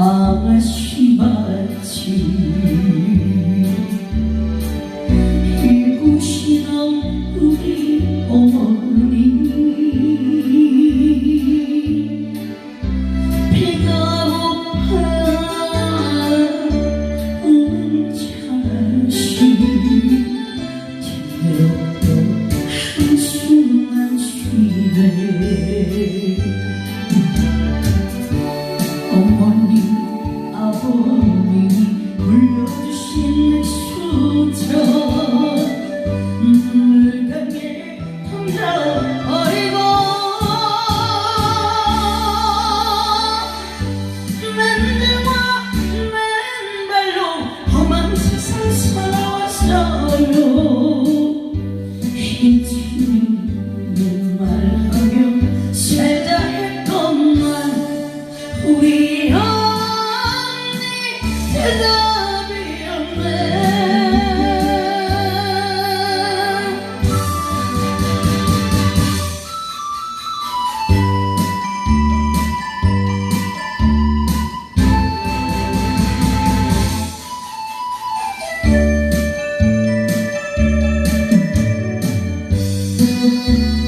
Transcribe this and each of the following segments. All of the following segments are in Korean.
아가씨 마치 소리니 주신 수저 눈물 감에 덤벼 thank mm -hmm. you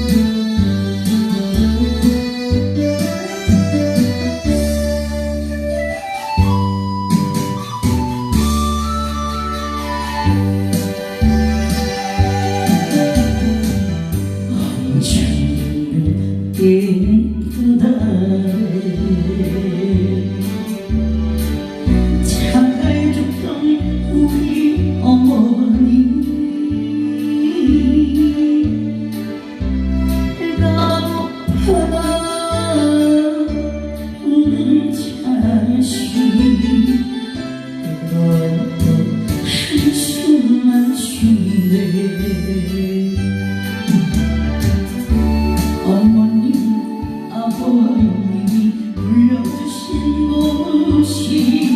어머님 아버님이 물려주신 곳이